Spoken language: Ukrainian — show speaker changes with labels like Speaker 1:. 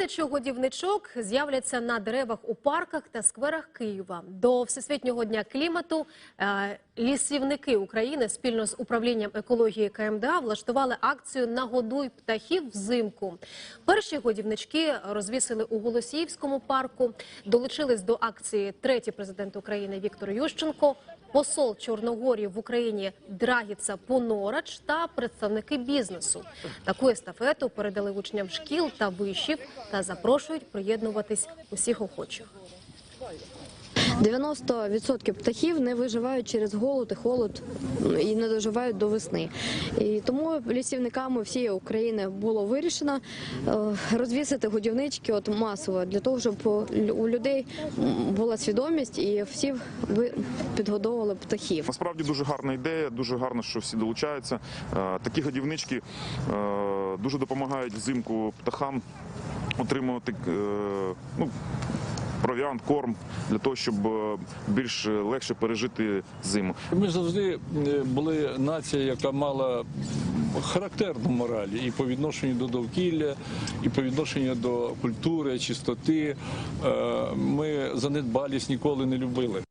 Speaker 1: Тисячу годівничок з'являться на деревах у парках та скверах Києва. До Всесвітнього дня клімату е, лісівники України спільно з управлінням екології КМДА влаштували акцію Нагодуй птахів взимку. Перші годівнички розвісили у Голосіївському парку. Долучились до акції третій президент України Віктор Ющенко, посол Чорногорії в Україні Драгіца Понорач та представники бізнесу. Таку естафету передали учням шкіл та вишів та запрошують приєднуватись усіх охочих.
Speaker 2: 90% птахів не виживають через голод і холод і не доживають до весни. І тому лісівниками всієї України було вирішено е, розвісити годівнички от масово для того, щоб у людей була свідомість і всі підгодовували птахів.
Speaker 3: Насправді дуже гарна ідея, дуже гарно, що всі долучаються. Е, Такі годівнички е, дуже допомагають взимку птахам отримувати ну, провіант, корм для того, щоб е, більш легше пережити зиму.
Speaker 4: Ми завжди е, були нація, яка мала характерну мораль і по відношенню до довкілля, і по відношенню до культури, чистоти. Е, Ми занедбалість ніколи не любили.